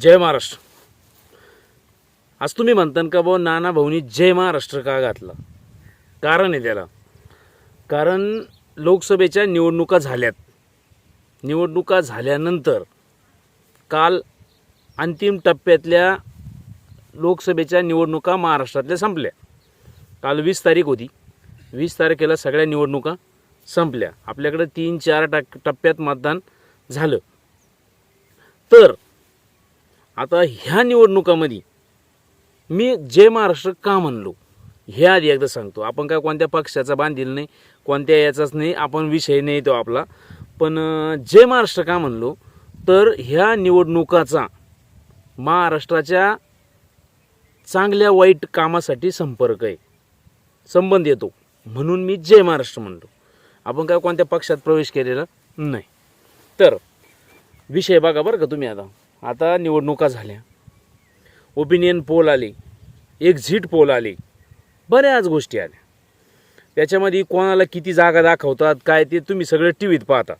जय महाराष्ट्र. आज तुम्ही म्हणता का बुवा नाना भाऊनी जय महाराष्ट्र का घातला? कारण आहे त्याला. कारण लोकसभेच्या निवडणुका झाल्यात. निवडणुका झाल्यानंतर काल अंतिम टप्प्यातल्या लोकसभेच्या निवडणुका महाराष्ट्रातल्या संपल्या. काल वीस तारीख होती. वीस तारखेला सगळ्या निवडणुका संपल्या. आपल्याकडे तीन चार टक टप्प्यात मतदान झालं. तर आता ह्या निवडणुकामध्ये मी जय महाराष्ट्र का म्हणलो? हे आधी एकदा सांगतो. आपण काय कोणत्या पक्षाचा बांधील नाही कोणत्या याचाच नाही आपण विषय नाही तो आपला. पण जय महाराष्ट्र का म्हणलो? तर ह्या निवडणुकाचा महाराष्ट्राच्या चांगल्या वाईट कामासाठी संपर्क आहे. संबंध येतो. म्हणून मी जय महाराष्ट्र म्हणलो. आपण काय कोणत्या पक्षात प्रवेश केलेला नाही. तर विषय बघा बरं का तुम्ही आता. आता निवडणुका झाल्या. ओपिनियन पोल आले. एक्झिट पोल आले. बऱ्याच गोष्टी आल्या. त्याच्यामध्ये कोणाला किती जागा दाखवतात काय ते तुम्ही सगळं टी व्हीत पाहता.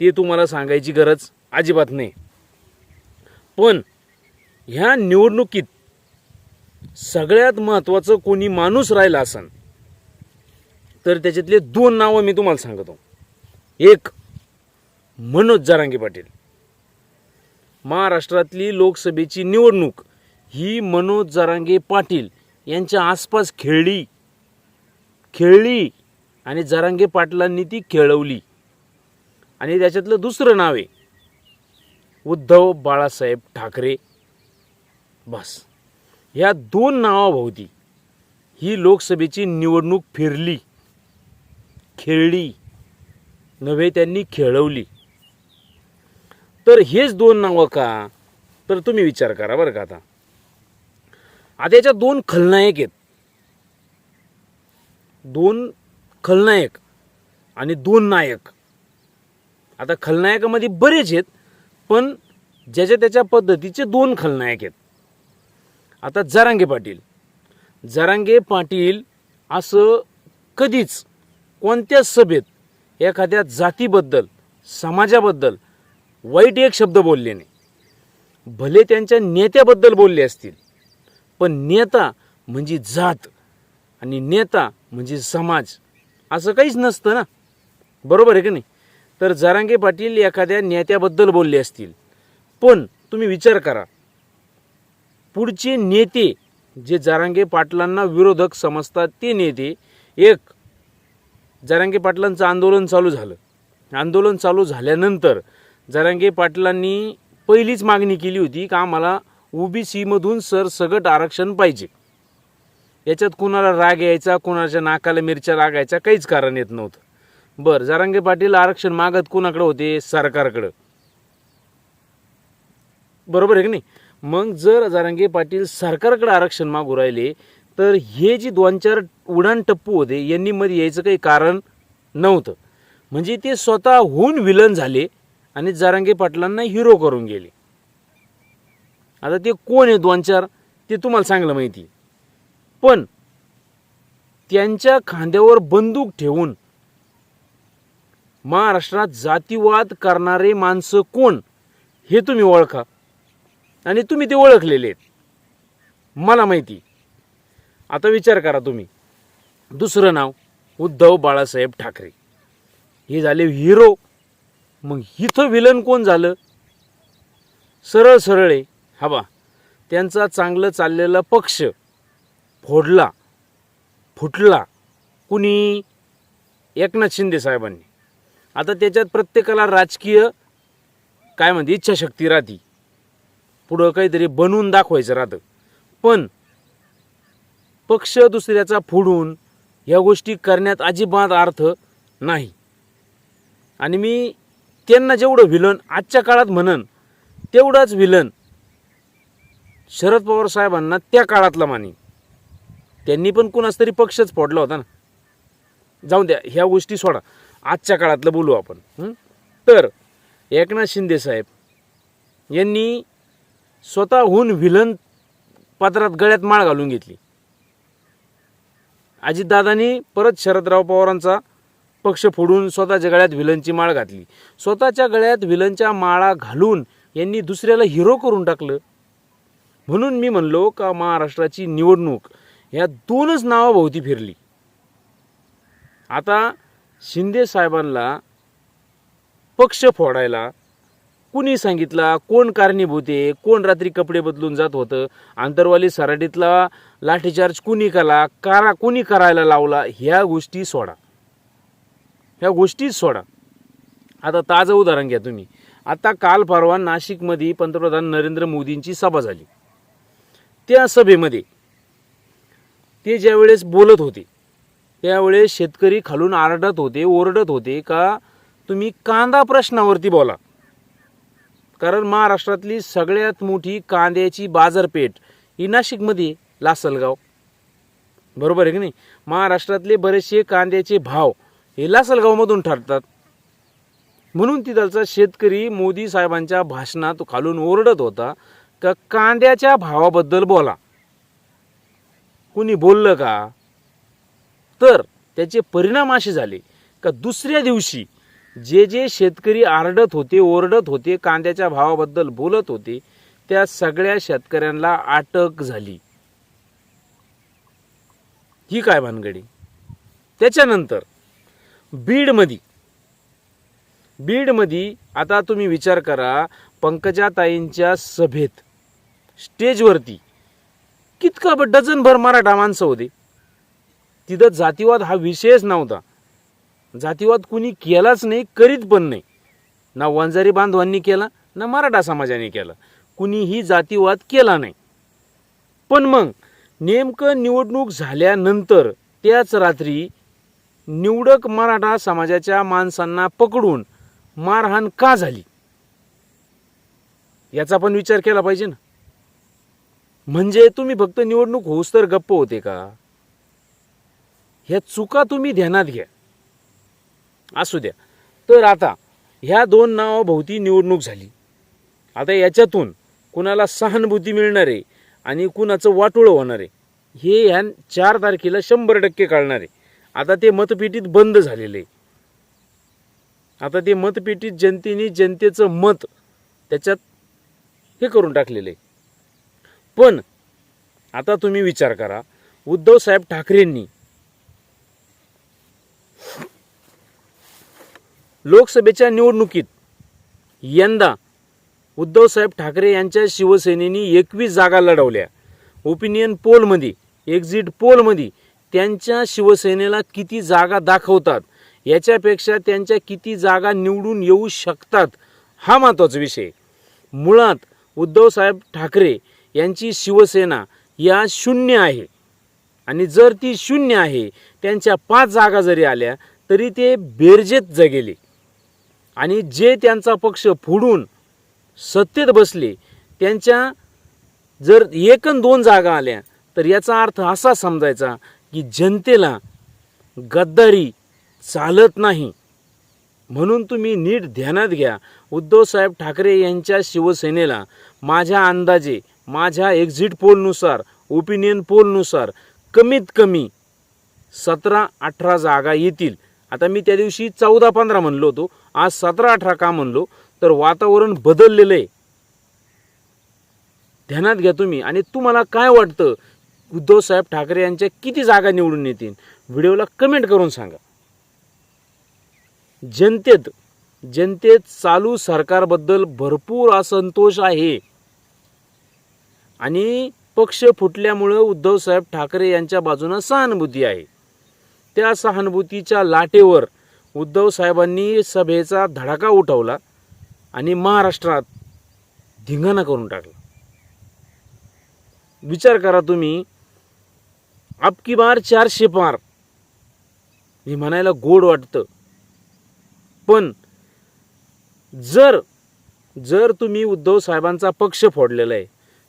ते तुम्हाला सांगायची गरज अजिबात नाही. पण ह्या निवडणुकीत सगळ्यात महत्त्वाचं कोणी माणूस राहिला असन तर त्याच्यातले दोन नावं मी तुम्हाला सांगतो. एक मनोज जरांगे पाटील. महाराष्ट्रातली लोकसभेची निवडणूक ही मनोज जरांगे पाटील यांच्या आसपास खेळली. खेळली आणि जरांगे पाटलांनी ती खेळवली. आणि त्याच्यातलं दुसरं नाव आहे उद्धव बाळासाहेब ठाकरे. बस. ह्या दोन नावाभोवती ही लोकसभेची निवडणूक फिरली. खेळली. नव्हे त्यांनी खेळवली. तर हेच दोन नावं का? तर तुम्ही विचार करा बरं का आता. आता याच्या दोन खलनायक आहेत. दोन खलनायक आणि दोन नायक. आता खलनायकामध्ये बरेच आहेत पण ज्याच्या त्याच्या पद्धतीचे दोन खलनायक आहेत. आता जरांगे पाटील. जरांगे पाटील असं कधीच कोणत्याच सभेत एखाद्या जातीबद्दल समाजाबद्दल वाईट एक शब्द बोलले नाही. भले त्यांच्या नेत्याबद्दल बोलले असतील पण नेता म्हणजे जात आणि नेता म्हणजे समाज असं काहीच नसतं ना? बरोबर आहे की नाही? तर जारांगे पाटील एखाद्या नेत्याबद्दल बोलले असतील पण तुम्ही विचार करा. पुढचे नेते जे जारांगे पाटलांना विरोधक समजतात ते नेते एक जारांगे पाटलांचं आंदोलन चालू झालं. आंदोलन चालू झाल्यानंतर जरांगे पाटलांनी पहिलीच मागणी केली होती का आम्हाला ओबीसीमधून सरसगट आरक्षण पाहिजे. याच्यात कुणाला राग यायचा कुणाच्या नाकाला मिरच्या लागायचा काहीच कारण येत नव्हतं. बरं जरांगे पाटील आरक्षण मागत कुणाकडे होते? सरकारकडं. बरोबर आहे की नाही? मग जर जरांगे पाटील सरकारकडे आरक्षण मागू राहिले तर हे जी दोन चार उडान टप्पू होते यांनी मध्ये यायचं काही कारण नव्हतं. म्हणजे ते स्वतःहून विलन झाले आणि जरांगे पाटलांना हिरो करून गेले. आता ते कोण आहे दोन चार? ते तुम्हाला चांगलं माहिती. आहे. पण त्यांच्या खांद्यावर बंदूक ठेवून महाराष्ट्रात जातीवाद करणारे माणसं कोण? हे तुम्ही ओळखा. आणि तुम्ही ते ओळखलेले आहेत. मला माहिती. आता विचार करा तुम्ही. दुसरं नाव उद्धव बाळासाहेब ठाकरे. हे झाले हिरो मग इथं विलन कोण झालं? सरळ सरळ आहे. हा बा त्यांचा चांगलं चाललेला पक्ष फोडला फुटला कुणी? एकनाथ शिंदे साहेबांनी. आता त्याच्यात प्रत्येकाला राजकीय काय म्हणते इच्छाशक्ती राहती. पुढं काहीतरी बनवून दाखवायचं राहतं. पण पक्ष दुसऱ्याचा फोडून ह्या गोष्टी करण्यात अजिबात अर्थ नाही. आणि मी त्यांना जेवढं विलन आजच्या काळात म्हणन तेवढाच विलन शरद पवार साहेबांना त्या काळातला मानी त्यांनी पण कुणाच तरी पक्षच फोडला होता ना. जाऊन द्या ह्या गोष्टी सोडा. आजच्या काळातलं बोलू आपण. तर एकनाथ शिंदे साहेब यांनी स्वतःहून विलन पात्रात गळ्यात माळ घालून घेतली. अजितदादांनी परत शरदराव पवारांचा पक्ष फोडून स्वतःच्या गळ्यात विलनची माळ घातली. स्वतःच्या गळ्यात विलनच्या माळा घालून यांनी दुसऱ्याला हिरो करून टाकलं. म्हणून मी म्हणलो का महाराष्ट्राची निवडणूक ह्या दोनच नावाभोवती फिरली. आता शिंदे साहेबांना पक्ष फोडायला कुणी सांगितला कोण कारणीभूत आहे कोण रात्री कपडे बदलून जात होतं आंतरवाली सराटीतला लाठीचार्ज कुणी केला कारा कुणी करायला लावला ह्या गोष्टी सोडा. ह्या गोष्टीच सोडा. आता ताजं उदाहरण घ्या तुम्ही. आता काल परवा नाशिकमध्ये पंतप्रधान नरेंद्र मोदींची सभा झाली. त्या सभेमध्ये ते ज्यावेळेस बोलत होते त्यावेळेस शेतकरी खालून आरडत होते ओरडत होते का तुम्ही कांदा प्रश्नावरती बोला. कारण महाराष्ट्रातली सगळ्यात मोठी कांद्याची बाजारपेठ ही नाशिकमध्ये लासलगाव. बरोबर आहे की नाही? महाराष्ट्रातले बरेचसे कांद्याचे भाव हे लासलगावमधून ठरतात. म्हणून तिथलचा शेतकरी मोदी साहेबांच्या भाषणात खालून ओरडत होता का कांद्याच्या भावाबद्दल बोला. कुणी बोललं का? तर त्याचे परिणाम असे झाले का दुसऱ्या दिवशी जे जे शेतकरी आरडत होते ओरडत होते कांद्याच्या भावाबद्दल बोलत होते त्या सगळ्या शेतकऱ्यांना अटक झाली. ही काय भानगडी? त्याच्यानंतर बीडमध्ये बीडमध्ये आता तुम्ही विचार करा पंकजाताईंच्या सभेत स्टेजवरती कितकं ब- डझनभर मराठा माणसं होते. तिथं जातीवाद हा विषयच नव्हता. जातीवाद कुणी केलाच नाही करीत पण नाही. ना वंजारी बांधवांनी केला ना मराठा समाजाने केला. कुणीही जातीवाद केला नाही. पण मग नेमकं निवडणूक झाल्यानंतर त्याच रात्री निवडक मराठा समाजाच्या माणसांना पकडून मारहाण का झाली? याचा पण विचार केला पाहिजे ना. म्हणजे तुम्ही फक्त निवडणूक होऊस तर गप्प होते का? ह्या चुका तुम्ही ध्यानात घ्या. असू द्या. तर आता ह्या दोन नावाभोवती निवडणूक झाली. आता याच्यातून कुणाला सहानुभूती मिळणार आहे आणि कुणाचं वाटोळं होणार आहे हे ह्या चार तारखेला शंभर टक्के कळणार आहे. आता ते मतपेटीत बंद झालेलं. आहे आता ते मतपेटीत जनतेने जनतेचं मत त्याच्यात हे करून टाकलेलं. आहे पण आता तुम्ही विचार करा उद्धव साहेब ठाकरेंनी लोकसभेच्या निवडणुकीत यंदा उद्धवसाहेब ठाकरे यांच्या शिवसेनेने एकवीस जागा लढवल्या. ओपिनियन पोलमध्ये एक्झिट पोलमध्ये त्यांच्या शिवसेनेला किती जागा दाखवतात याच्यापेक्षा त्यांच्या किती जागा निवडून येऊ शकतात हा महत्त्वाचा विषय. मुळात उद्धवसाहेब ठाकरे यांची शिवसेना या शून्य आहे. आणि जर ती शून्य आहे त्यांच्या पाच जागा जरी आल्या तरी ते बेरजेत जगेले. आणि जे त्यांचा पक्ष फोडून सत्तेत बसले त्यांच्या जर एकन दोन जागा आल्या तर याचा अर्थ असा समजायचा की जनतेला गद्दारी चालत नाही. म्हणून तुम्ही नीट ध्यानात घ्या. उद्धवसाहेब ठाकरे यांच्या शिवसेनेला माझ्या अंदाजे माझ्या एक्झिट पोलनुसार ओपिनियन पोलनुसार कमीत कमी सतरा अठरा जागा येतील. आता मी त्या दिवशी चौदा पंधरा म्हणलो होतो. आज सतरा अठरा का म्हणलो? तर वातावरण बदललेलं आहे. ध्यानात घ्या तुम्ही. आणि तुम्हाला काय वाटतं? उद्धवसाहेब ठाकरे यांच्या किती जागा निवडून येतील? व्हिडिओला कमेंट करून सांगा. जनतेत जनतेत चालू सरकारबद्दल भरपूर असंतोष आहे. आणि पक्ष फुटल्यामुळं उद्धवसाहेब ठाकरे यांच्या बाजूनं सहानुभूती आहे. त्या सहानुभूतीच्या लाटेवर उद्धव साहेबांनी सभेचा धडाका उठवला आणि महाराष्ट्रात धिंगाणा करून टाकला. विचार करा तुम्ही अबकी बार चारशे पार हे म्हणायला गोड वाटतं. पण जर जर तुम्ही उद्धव साहेबांचा पक्ष फोडलेला आहे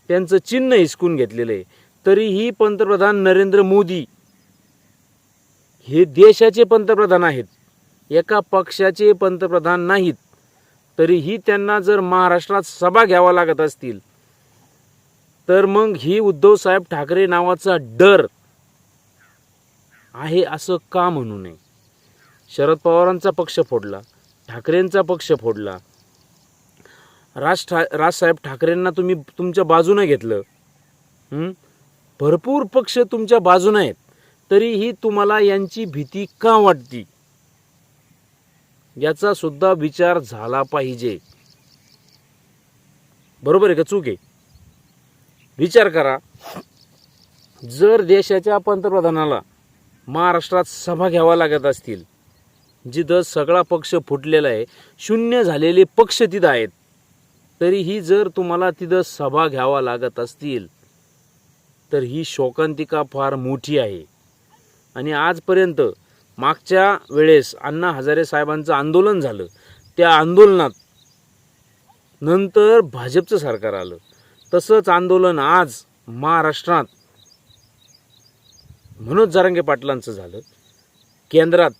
त्यांचं चिन्ह हिसकून घेतलेलं आहे तरीही पंतप्रधान नरेंद्र मोदी हे देशाचे पंतप्रधान आहेत. एका पक्षाचे पंतप्रधान नाहीत. तरीही त्यांना जर महाराष्ट्रात सभा घ्यावा लागत असतील तर मग ही उद्धवसाहेब ठाकरे नावाचा डर आहे असं का म्हणू नये? शरद पवारांचा पक्ष फोडला ठाकरेंचा पक्ष फोडला. राज ठा राजसाहेब ठाकरेंना तुम्ही तुमच्या बाजूनं घेतलं. भरपूर पक्ष तुमच्या बाजूनं आहेत. तरीही तुम्हाला यांची भीती का वाटती? याचा सुद्धा विचार झाला पाहिजे. बरोबर आहे का चूक आहे? विचार करा. जर देशाच्या पंतप्रधानाला महाराष्ट्रात सभा घ्यावा लागत असतील. जिथं सगळा पक्ष फुटलेला आहे शून्य झालेले पक्ष तिथं आहेत. तरीही जर तुम्हाला तिथं सभा घ्यावा लागत असतील तर ही शोकांतिका फार मोठी आहे. आणि आजपर्यंत मागच्या वेळेस अण्णा हजारे साहेबांचं आंदोलन झालं. त्या आंदोलनात नंतर भाजपचं सरकार आलं. तसंच आंदोलन आज महाराष्ट्रात म्हणून जरंगे पाटलांचं झालं. केंद्रात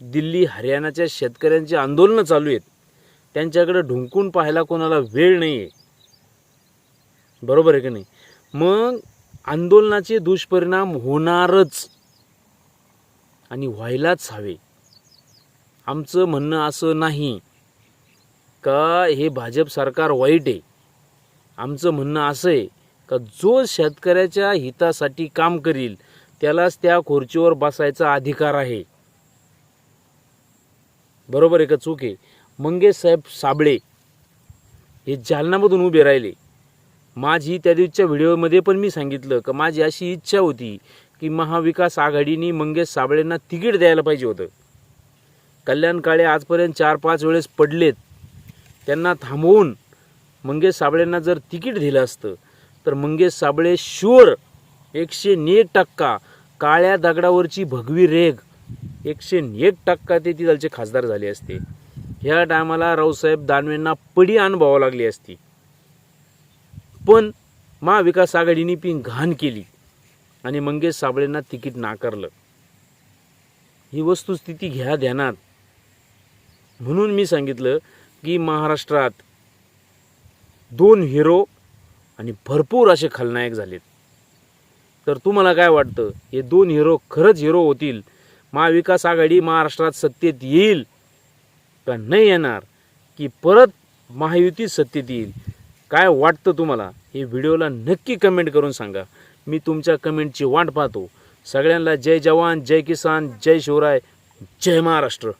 दिल्ली हरियाणाच्या शेतकऱ्यांची आंदोलनं चालू आहेत. त्यांच्याकडे ढुंकून पाहायला कोणाला वेळ नाही आहे बरोबर आहे की नाही? मग आंदोलनाचे दुष्परिणाम होणारच आणि व्हायलाच हवे. आमचं म्हणणं असं नाही का हे भाजप सरकार वाईट आहे. आमचं म्हणणं असं आहे का जो शेतकऱ्याच्या हितासाठी काम करील त्यालाच त्या खुर्चीवर बसायचा अधिकार आहे. बरोबर आहे का चूक आहे? मंगेश साहेब साबळे हे जालनामधून उभे राहिले. माझी त्या दिवसच्या व्हिडिओमध्ये पण मी सांगितलं का माझी अशी इच्छा होती की महाविकास आघाडीने मंगेश साबळेंना तिकीट द्यायला पाहिजे होतं. कल्याण काळे आजपर्यंत चार पाच वेळेस पडलेत. त्यांना थांबवून मंगेश साबळेंना जर तिकीट दिलं असतं तर मंगेश साबळे शुअर एकशे एक टक्का. काळ्या दगडावरची भगवी रेग एकशे एक टक्का ते तिथलचे खासदार झाले असते. ह्या टायमाला रावसाहेब दानवेंना पडी अनुभवावं लागली असती. पण महाविकास आघाडीने पिन घाण केली आणि मंगेश साबळेंना तिकीट नाकारलं. ही वस्तुस्थिती घ्या ध्यानात. म्हणून मी सांगितलं की महाराष्ट्रात दोन हिरो आणि भरपूर असे खलनायक झालेत. तर तुम्हाला काय वाटतं? हे दोन हिरो खरंच हिरो होतील? महाविकास आघाडी महाराष्ट्रात सत्तेत येईल का नाही येणार? की परत महायुती सत्तेत येईल? काय वाटतं तुम्हाला? हे व्हिडिओला नक्की कमेंट करून सांगा. मी तुमच्या कमेंटची वाट पाहतो. सगळ्यांना जय जवान जय किसान जय शिवराय जय महाराष्ट्र.